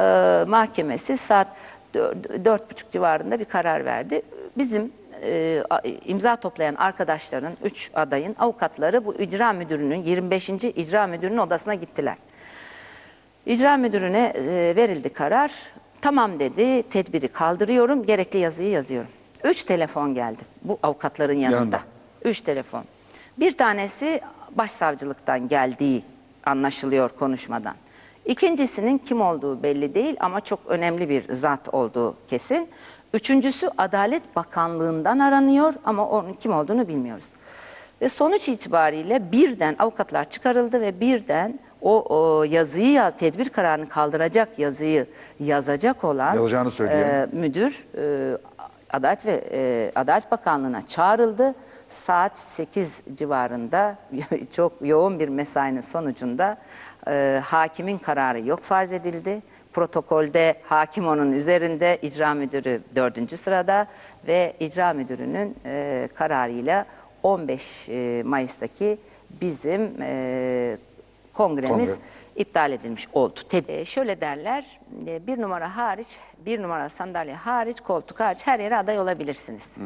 e, Mahkemesi saat dör- dört buçuk civarında bir karar verdi. Bizim e, imza toplayan arkadaşların, üç adayın avukatları bu icra müdürünün, 25. icra müdürünün odasına gittiler. İcra müdürüne e, verildi karar. Tamam dedi, tedbiri kaldırıyorum, gerekli yazıyı yazıyorum. Üç telefon geldi bu avukatların yanında. Yanında. Üç telefon. Bir tanesi başsavcılıktan geldiği anlaşılıyor konuşmadan. İkincisinin kim olduğu belli değil ama çok önemli bir zat olduğu kesin. Üçüncüsü Adalet Bakanlığı'ndan aranıyor ama onun kim olduğunu bilmiyoruz. Ve sonuç itibariyle birden avukatlar çıkarıldı ve birden o, o yazıyı, ya- tedbir kararını kaldıracak yazıyı yazacak olan e, müdür e, Adalet ve e, Adalet Bakanlığı'na çağrıldı. Saat 8 civarında çok yoğun bir mesainin sonucunda e, hakimin kararı yok farz edildi. Protokolde hakim onun üzerinde, icra müdürü dördüncü sırada ve icra müdürünün e, kararıyla 15 e, Mayıs'taki bizim e, kongremiz Kongre. iptal edilmiş oldu. Te- e, şöyle derler, e, bir numara hariç, bir numara sandalye hariç, koltuk hariç her yere aday olabilirsiniz.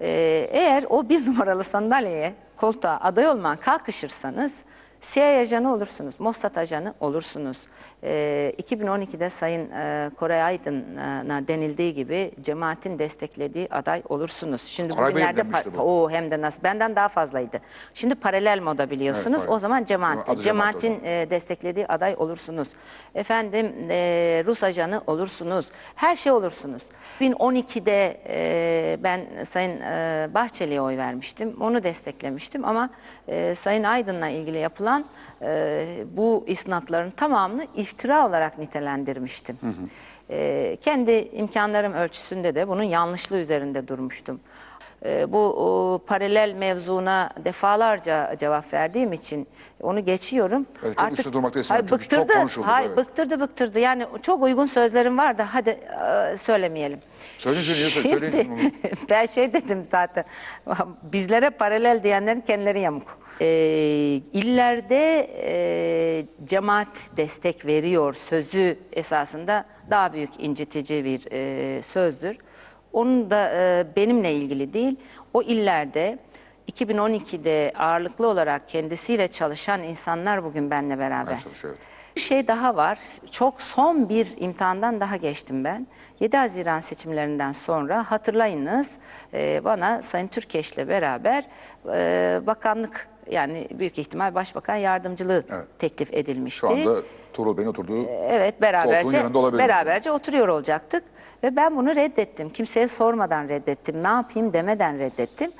E, eğer o bir numaralı sandalyeye, koltuğa aday olmaya kalkışırsanız CIA ajanı olursunuz, Mossad ajanı olursunuz. E, 2012'de Sayın e, Koray Aydın'a denildiği gibi cemaatin desteklediği aday olursunuz. Şimdi Koray bugünlerde o hem de nasıl benden daha fazlaydı. Şimdi paralel moda biliyorsunuz. Evet, o zaman cemaat, Adı cemaat cemaatin zaman. e, desteklediği aday olursunuz. Efendim e, Rus ajanı olursunuz. Her şey olursunuz. 2012'de e, ben Sayın e, Bahçeli'ye oy vermiştim. Onu desteklemiştim ama e, Sayın Aydın'la ilgili yapılan e, bu isnatların tamamını iftira olarak nitelendirmiştim. E, kendi imkanlarım ölçüsünde de bunun yanlışlığı üzerinde durmuştum. E, bu o, paralel mevzuna defalarca cevap verdiğim için onu geçiyorum. Evet, çok üstüne durmak da istemem Hayır, çünkü çok bıktırdı. konuşuldu, Hayır, evet. bıktırdı bıktırdı. Yani çok uygun sözlerim var da hadi e, söylemeyelim. Söyleyin, söyleyin, söyleyin, onu. ben şey dedim zaten. Bizlere paralel diyenlerin kendileri yamuk. Ee, illerde e, cemaat destek veriyor sözü esasında daha büyük incitici bir e, sözdür. Onun da e, benimle ilgili değil. O illerde 2012'de ağırlıklı olarak kendisiyle çalışan insanlar bugün benimle beraber. Bir şey daha var. Çok son bir imtihandan daha geçtim ben. 7 Haziran seçimlerinden sonra hatırlayınız e, bana Sayın Türkeş'le beraber e, bakanlık yani büyük ihtimal başbakan yardımcılığı Evet. teklif edilmişti. Şu anda Tuğrul Bey'in oturduğu Evet Koltuğun beraberce yanında olabilir. beraberce oturuyor olacaktık ve ben bunu reddettim. Kimseye sormadan reddettim. Ne yapayım demeden reddettim.